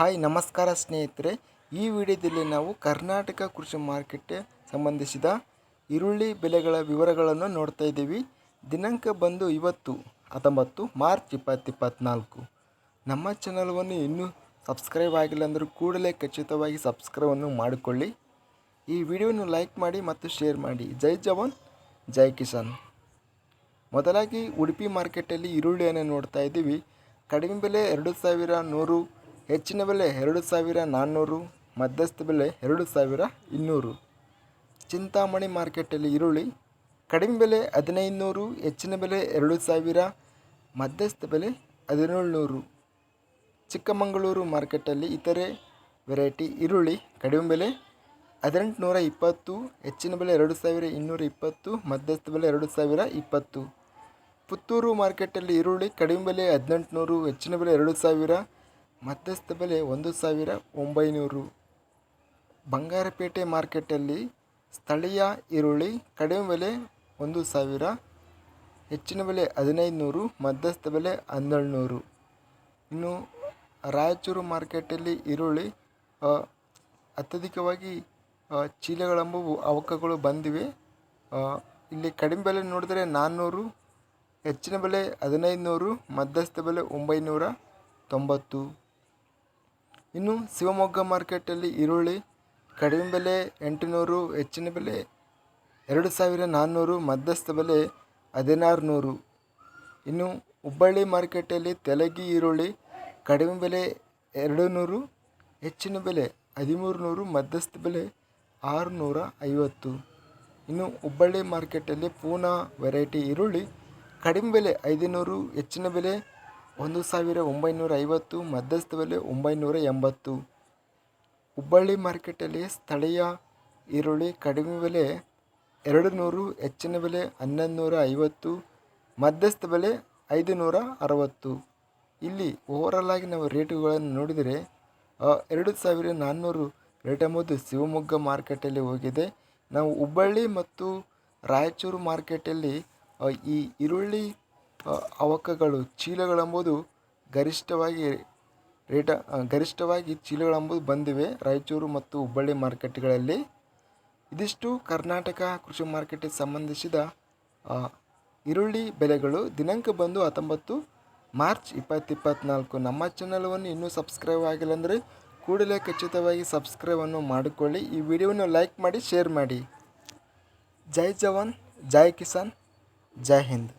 Hi, ನಮಸ್ಕಾರ ಸ್ನೇಹಿತರೆ. ಈ ವಿಡಿಯೋದಲ್ಲಿ ನಾವು ಕರ್ನಾಟಕ ಕೃಷಿ ಮಾರ್ಕೆಟ್ಗೆ ಸಂಬಂಧಿಸಿದ ಈರುಳ್ಳಿ ಬೆಲೆಗಳ ವಿವರಗಳನ್ನು ನೋಡ್ತಾ ಇದ್ದೀವಿ. ದಿನಾಂಕ ಬಂದು ಇವತ್ತು, ಹತ್ತೊಂಬತ್ತು ಮಾರ್ಚ್ ಇಪ್ಪತ್ತು ಇಪ್ಪತ್ತ್ನಾಲ್ಕು ನಮ್ಮ ಚಾನಲ್ವನ್ನು ಇನ್ನೂ ಸಬ್ಸ್ಕ್ರೈಬ್ ಆಗಿಲ್ಲ ಅಂದರೂ ಕೂಡಲೇ ಖಚಿತವಾಗಿ ಸಬ್ಸ್ಕ್ರೈಬನ್ನು ಮಾಡಿಕೊಳ್ಳಿ. ಈ ವಿಡಿಯೋವನ್ನು ಲೈಕ್ ಮಾಡಿ ಮತ್ತು ಶೇರ್ ಮಾಡಿ. ಜೈ ಜವಾನ್, ಜೈ ಕಿಸಾನ್. ಮೊದಲಾಗಿ ಉಡುಪಿ ಮಾರ್ಕೆಟಲ್ಲಿ ಈರುಳ್ಳಿಯನ್ನು ನೋಡ್ತಾ ಇದ್ದೀವಿ. ಕಡಿಮೆ ಬೆಲೆ ಎರಡು ಸಾವಿರ ನೂರು ಹೆಚ್ಚಿನ ಬೆಲೆ ಎರಡು ಸಾವಿರ ನಾನ್ನೂರು, ಮಧ್ಯಸ್ಥ ಬೆಲೆ ಎರಡು ಸಾವಿರ ಇನ್ನೂರು. ಚಿಂತಾಮಣಿ ಮಾರ್ಕೆಟಲ್ಲಿ ಈರುಳ್ಳಿ, ಕಡಿಮೆ ಬೆಲೆ ಹದಿನೈದು ನೂರು ಹೆಚ್ಚಿನ ಬೆಲೆ ಎರಡು ಸಾವಿರ, ಮಧ್ಯಸ್ಥ ಬೆಲೆ ಹದಿನೇಳುನೂರು. ಚಿಕ್ಕಮಗಳೂರು ಮಾರ್ಕೆಟಲ್ಲಿ ಇತರೆ ವೆರೈಟಿ ಈರುಳ್ಳಿ ಕಡಿಮೆ ಬೆಲೆ ಹದಿನೆಂಟು ನೂರ ಇಪ್ಪತ್ತು, ಹೆಚ್ಚಿನ ಬೆಲೆ ಎರಡು ಸಾವಿರ ಇನ್ನೂರ ಇಪ್ಪತ್ತು, ಮಧ್ಯಸ್ಥ ಬೆಲೆ ಎರಡು ಸಾವಿರ ಇಪ್ಪತ್ತು. ಪುತ್ತೂರು ಮಾರ್ಕೆಟಲ್ಲಿ ಈರುಳ್ಳಿ ಕಡಿಮೆ ಬೆಲೆ ಹದಿನೆಂಟುನೂರು, ಹೆಚ್ಚಿನ ಬೆಲೆ ಎರಡು ಸಾವಿರ ಮಧ್ಯಸ್ಥ ಬೆಲೆ ಒಂದು ಸಾವಿರ ಒಂಬೈನೂರು ಬಂಗಾರಪೇಟೆ ಮಾರ್ಕೆಟಲ್ಲಿ ಸ್ಥಳೀಯ ಈರುಳ್ಳಿ ಕಡಿಮೆ ಬೆಲೆ ಒಂದು ಸಾವಿರ, ಹೆಚ್ಚಿನ ಬೆಲೆ ಹದಿನೈದು ನೂರು ಮಧ್ಯಸ್ಥ ಬೆಲೆ ಹನ್ನೆರಡು ನೂರು ಇನ್ನು ರಾಯಚೂರು ಮಾರ್ಕೆಟಲ್ಲಿ ಈರುಳ್ಳಿ ಅತ್ಯಧಿಕವಾಗಿ ಚೀಲಗಳೆಂಬುವು ಅವಕಗಳು ಬಂದಿವೆ. ಇಲ್ಲಿ ಕಡಿಮೆ ಬೆಲೆ ನೋಡಿದರೆ ನಾನ್ನೂರು ಹೆಚ್ಚಿನ ಬೆಲೆ ಹದಿನೈದು ನೂರು ಮಧ್ಯಸ್ಥ ಬೆಲೆ ಒಂಬೈನೂರ ತೊಂಬತ್ತು ಇನ್ನು ಶಿವಮೊಗ್ಗ ಮಾರ್ಕೆಟಲ್ಲಿ ಈರುಳ್ಳಿ, ಕಡಿಮೆ ಬೆಲೆ ಎಂಟುನೂರು, ಹೆಚ್ಚಿನ ಬೆಲೆ ಎರಡು ಸಾವಿರ ನಾನ್ನೂರು, ಮಧ್ಯಸ್ಥ ಬೆಲೆ ಹದಿನಾರು ನೂರು ಇನ್ನು ಹುಬ್ಬಳ್ಳಿ ಮಾರ್ಕೆಟಲ್ಲಿ ತೆಲಗಿ ಈರುಳ್ಳಿ, ಕಡಿಮೆ ಬೆಲೆ ಎರಡು ನೂರು ಹೆಚ್ಚಿನ ಬೆಲೆ ಹದಿಮೂರು ನೂರು ಮಧ್ಯಸ್ಥ ಬೆಲೆ ಆರುನೂರ ಐವತ್ತು. ಇನ್ನು ಹುಬ್ಬಳ್ಳಿ ಮಾರ್ಕೆಟಲ್ಲಿ ಪೂನಾ ವೆರೈಟಿ ಈರುಳ್ಳಿ, ಕಡಿಮೆ ಬೆಲೆ ಐದುನೂರು, ಹೆಚ್ಚಿನ ಬೆಲೆ ಒಂದು ಸಾವಿರ ಒಂಬೈನೂರ ಐವತ್ತು ಮಧ್ಯಸ್ಥ ಬೆಲೆ ಒಂಬೈನೂರ ಎಂಬತ್ತು ಹುಬ್ಬಳ್ಳಿ ಮಾರ್ಕೆಟಲ್ಲಿ ಸ್ಥಳೀಯ ಈರುಳ್ಳಿ ಕಡಿಮೆ ಬೆಲೆ ಎರಡು ನೂರು ಹೆಚ್ಚಿನ ಬೆಲೆ ಹನ್ನೊಂದು ನೂರ ಐವತ್ತು ಮಧ್ಯಸ್ಥ ಬೆಲೆ ಐದು ನೂರ ಅರವತ್ತು ಇಲ್ಲಿ ಓವರಲ್ ಆಗಿ ನಾವು ರೇಟುಗಳನ್ನು ನೋಡಿದರೆ ಎರಡು ಸಾವಿರ ನಾನ್ನೂರು ರೇಟ್ ಎಂಬುದು ಶಿವಮೊಗ್ಗ ಮಾರ್ಕೆಟಲ್ಲಿ ಹೋಗಿದೆ. ನಾವು ಹುಬ್ಬಳ್ಳಿ ಮತ್ತು ರಾಯಚೂರು ಮಾರ್ಕೆಟಲ್ಲಿ ಈ ಈರುಳ್ಳಿ ಅವಕಗಳು, ಚೀಲಗಳೆಂಬುದು ಗರಿಷ್ಠವಾಗಿ ರೇಟ ಗರಿಷ್ಠವಾಗಿ ಚೀಲಗಳೆಂಬುದು ಬಂದಿವೆ. ರಾಯಚೂರು ಮತ್ತು ಹುಬ್ಬಳ್ಳಿ ಮಾರ್ಕೆಟ್ಗಳಲ್ಲಿ ಇದಿಷ್ಟು ಕರ್ನಾಟಕ ಕೃಷಿ ಮಾರ್ಕೆಟಿಗೆ ಸಂಬಂಧಿಸಿದ ಈರುಳ್ಳಿ ಬೆಲೆಗಳು. ದಿನಾಂಕ ಬಂದು ಹತ್ತೊಂಬತ್ತು ಮಾರ್ಚ್ ಇಪ್ಪತ್ತಿಪ್ಪತ್ನಾಲ್ಕು ನಮ್ಮ ಚಾನಲ್ವನ್ನು ಇನ್ನೂ ಸಬ್ಸ್ಕ್ರೈಬ್ ಆಗಿಲ್ಲ ಅಂದರೆ ಕೂಡಲೇ ಖಚಿತವಾಗಿ ಸಬ್ಸ್ಕ್ರೈಬನ್ನು ಮಾಡಿಕೊಳ್ಳಿ. ಈ ವಿಡಿಯೋವನ್ನು ಲೈಕ್ ಮಾಡಿ, ಶೇರ್ ಮಾಡಿ. ಜೈ ಜವಾನ್, ಜೈ ಕಿಸಾನ್, ಜೈ ಹಿಂದ್.